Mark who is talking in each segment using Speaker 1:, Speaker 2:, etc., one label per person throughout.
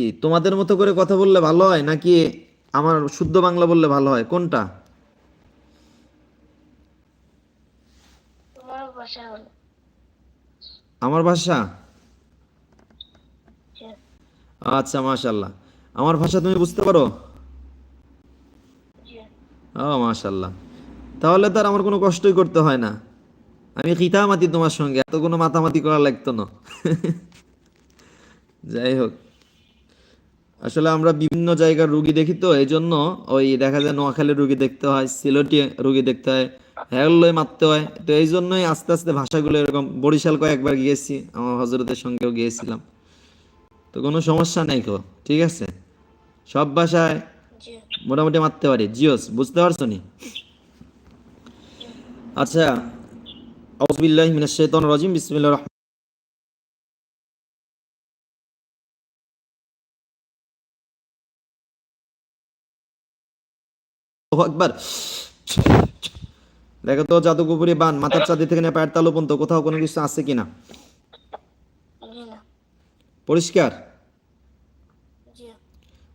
Speaker 1: কি? তোমাদের মতো করে কথা বললে ভালো হয় নাকি আমার শুদ্ধ বাংলা বললে ভালো হয়? কোনটা? আমার ভাষা? আচ্ছা মাশাল্লাহ আমার ভাষা তুমি বুঝতে পারো? ও মাশাল্লাহ তাহলে তো আর আমার কোনো কষ্টই করতে হয় না। আমি খিতামাতি তোমার সঙ্গে এত কোনো মাতামাতি করা লাগতো না। যাই হোক। আসলে আমরা বিভিন্ন জায়গার রুগী দেখি তো এই জন্য ওই দেখা যায় নোয়াখালীর রুগী দেখতে হয়, সিলেটি রুগী দেখতে হয় হ্যাগুলোই মারতে হয়। তো এই জন্যই আস্তে আস্তে ভাষাগুলো এরকম বরিশাল কয়েকবার গিয়েছি, আমার হজরতের সঙ্গেও গিয়েছিলাম। তো কোনো সমস্যা নেই কো ঠিক আছে? সব ভাষায় মোটামুটি মারতে পারি। জিওস, বুঝতে পারছ নি? আচ্ছা আউযুবিল্লাহি মিনাশ শাইতানির রাজিম, বিসমিল্লাহির আকবার। দেখো তো জাদুগুপুরি বান মাথার চাঁদি থেকে পায়ের তালু পর্যন্ত কোথাও কোনো কিছু আছে কিনা? পরিষ্কার?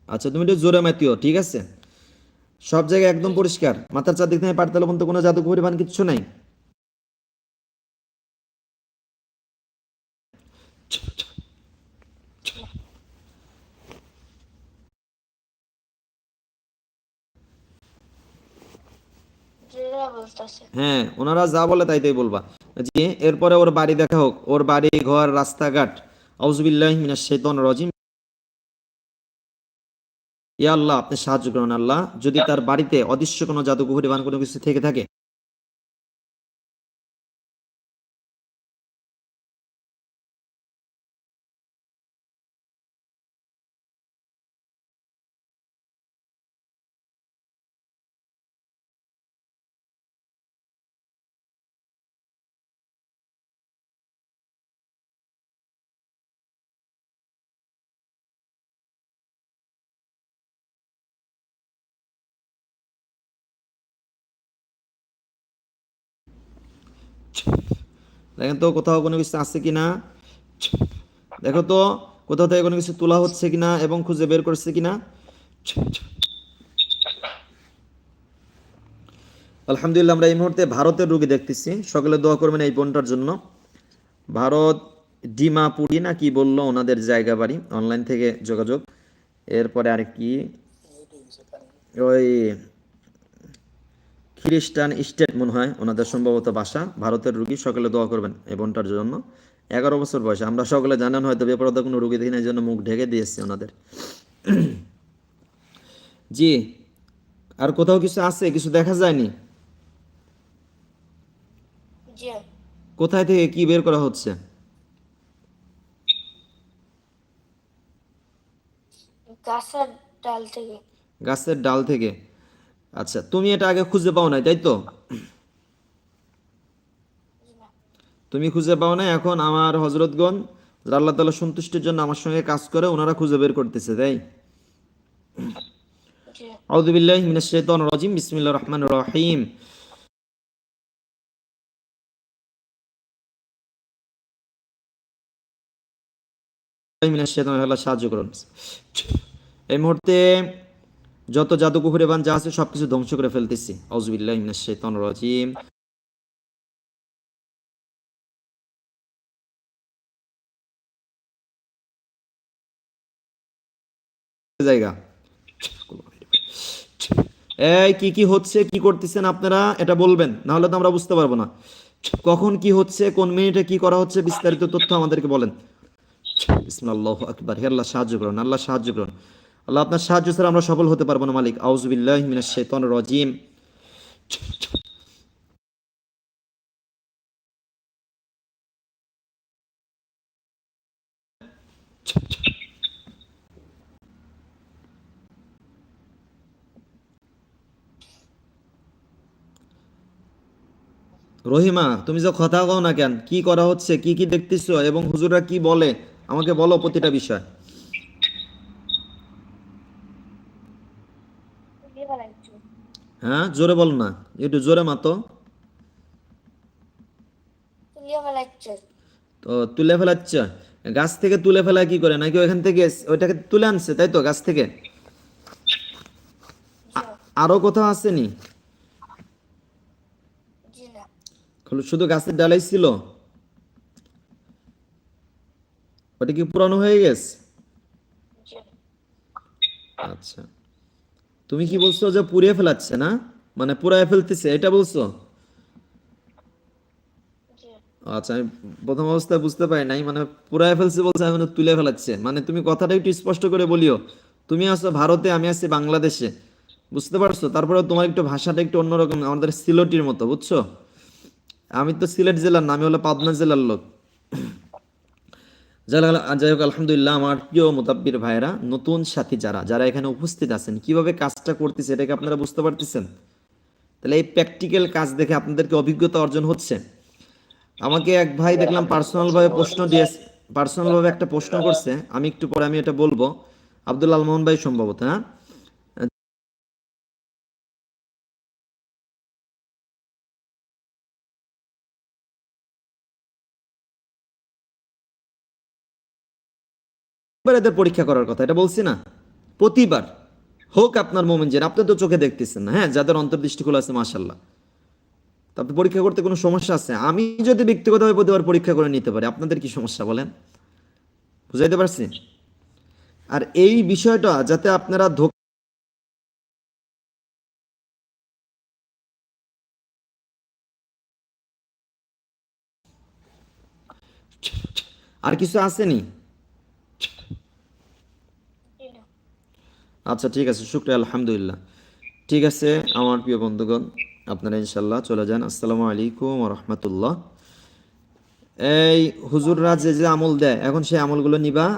Speaker 1: আচ্ছা তুমি একটু জোরে মাতিও ঠিক আছে? সব জায়গায় একদম পরিষ্কার। মাথার চারদিক থেকে পায়ের তালু পর্যন্ত কোনো জাদুঘরি বান কিছু নাই? হ্যাঁ ওনারা যা বলে তাই তাই বলবা। যে এরপরে ওর বাড়ি দেখা হোক, ওর বাড়ি, ঘর, রাস্তাঘাট আউজবিল্লাহ রাজিম। ইয়া আল্লাহ, আপনি সাহায্য করুন আল্লাহ। যদি তার বাড়িতে অদৃশ্য কোনো জাদুঘরি বান কোনো কিছু থেকে থাকে দেখেন তো কোথাও কোনো কিছু আছে কিনা? দেখো তো, কোথাও থেকে কোনো কিছু তোলা হচ্ছে কিনা এবং খুঁজে বের করছে কিনা? আলহামদুলিল্লাহ, আমরা এই মুহূর্তে ভারতের রুগী দেখতেছি। সকলে দোয়া করবেন এই বোনটার জন্য। ভারত ডিমাপুরি না কি বলল ওনাদের জায়গা বাড়ি? অনলাইন থেকে যোগাযোগ। এরপরে আর কি? ওই খ্রিস্টান স্টেট মনে হয় ওনাদের সম্ভবত বাসা। ভারতের রুগী সকলে দোয়া করবেন এই বোনটার জন্য। এগারো বছর বয়সে আমরা সকলে জানেন হয়তো বেপরদা কোনো রুগী দেখি না জন্য মুখ ঢেকে দিয়েছি ওনাদের। জি আর কোথাও কিছু আছে? কিছু দেখা যায়নি? কোথায় থেকে কি বের করা হচ্ছে?
Speaker 2: গাছের ডাল থেকে।
Speaker 1: গাছের ডাল থেকে। আচ্ছা তুমি এটা আগে খুঁজে পাও নাই, তাই তো? তুমি খুঁজে পাও নাই? এখন আমার হজরতগণ আল্লাহ তালা সন্তুষ্টির জন্য আমার সঙ্গে কাজ করে, ওনারা খুঁজে বের করতেছে, তাই? রহিম। সাহায্য করুন। এই মুহূর্তে যত জাদু কুহুরে বান যা আছে, সবকিছু ধ্বংস করে ফেলতেছি। রাজিম। জায়গা। এই, কি কি হচ্ছে, কি করতেছেন আপনারা? এটা বলবেন না হলে তো আমরা বুঝতে পারব না। কখন কি হচ্ছে, কোন মিনিটে কি করা হচ্ছে, বিস্তারিত তথ্য আমাদেরকে বলেন। আল্লাহ, সাহায্য করুন, আল্লাহ, সাহায্য করুন। আল্লাহ আপনার সাহায্য ছাড়া আমরা সফল হতে পারব না, মালিক। আউজুবিল্লাহ শাইতানির রাজিম। রহিমা, তুমি যে কথা কও না কেন? কি করা হচ্ছে? কি কি দেখতেছো? এবং হুজুররা কি বলে? আমাকে বলো প্রতিটা বিষয়। হ্যাঁ জোরে বল না একটু জোরে মাতো। তো তুলে ফেলাচ্ছ গাছ থেকে তুলে ফেলা কি করে? নাকি ওইখান থেকে ওইটাকে তুলে আনছে তাই তো গাছ থেকে? আরও কোথাও আসেনি শুধু গাছের ডালাই ছিল? ওটা কি পুরানো হয়ে গেছে? আচ্ছা। তুমি কি বলছো যে পুড়িয়ে ফেলাচ্ছে না? মানে পুরায় ফেলতেছে এটা বলছো? আচ্ছা আমি প্রথম অবস্থায় বুঝতে পারি নাই মানে পুরায় ফেলছে বলছে আমি তুলে ফেলাচ্ছে। মানে তুমি কথাটা একটু স্পষ্ট করে বলিও। তুমি আছো ভারতে আমি আছি বাংলাদেশে। বুঝতে পারছ? তারপরে তোমার একটু ভাষাটা একটু অন্যরকম আমাদের সিলেটির মতো বুঝছ? আমি তো সিলেট জেলার না আমি হলো পাবনা জেলার লোক। যাই হোক- আলহামদুলিল্লাহ আমার প্রিয় মোতাব্বির ভাইরা নতুন সাথী যারা যারা এখানে উপস্থিত আছেন, কীভাবে কাজটা করতেছে এটাকে আপনারা বুঝতে পারতেছেন? তাহলে এই প্র্যাকটিক্যাল কাজ দেখে আপনাদেরকে অভিজ্ঞতা অর্জন হচ্ছে। আমাকে এক ভাই দেখলাম পার্সোনাল ভাবে প্রশ্ন দিয়ে পার্সোনাল ভাবে একটা প্রশ্ন করছে, আমি একটু পরে আমি এটা বলব। আব্দুল আলমোহন ভাই সম্ভবত হ্যাঁ? প্রতিবার এদের পরীক্ষা করার কথা, এটা বলছি না। প্রতিবার। হোক আপনার মোমেন জেন, আপনি তো চোখে দেখতেছেন না হ্যাঁ? যাদের অন্তর্দৃষ্টি খোলা আছে মাসাল্লাহ তারপর পরীক্ষা করতে কোনো সমস্যা আছে? আমি যদি ব্যক্তিগতভাবে প্রতিবার পরীক্ষা করে নিতে পারি, আপনাদের কি সমস্যা বলেন? বুঝাইতে পারছি? আর এই বিষয়টা যাতে আপনারা ধোক- আর কিছু আসেনি
Speaker 2: জি না
Speaker 1: আচ্ছা ঠিক আছে, শুক্রিয়া, আলহামদুলিল্লাহ। ঠিক আছে, আমার প্রিয় বন্ধুগণ, আপনারা ইনশাল্লাহ চলে যান। আসসালামু আলাইকুম রহমতুল্লাহ। এই হুজুররা যে যে আমল দেয়, এখন সেই আমলগুলো নিবা।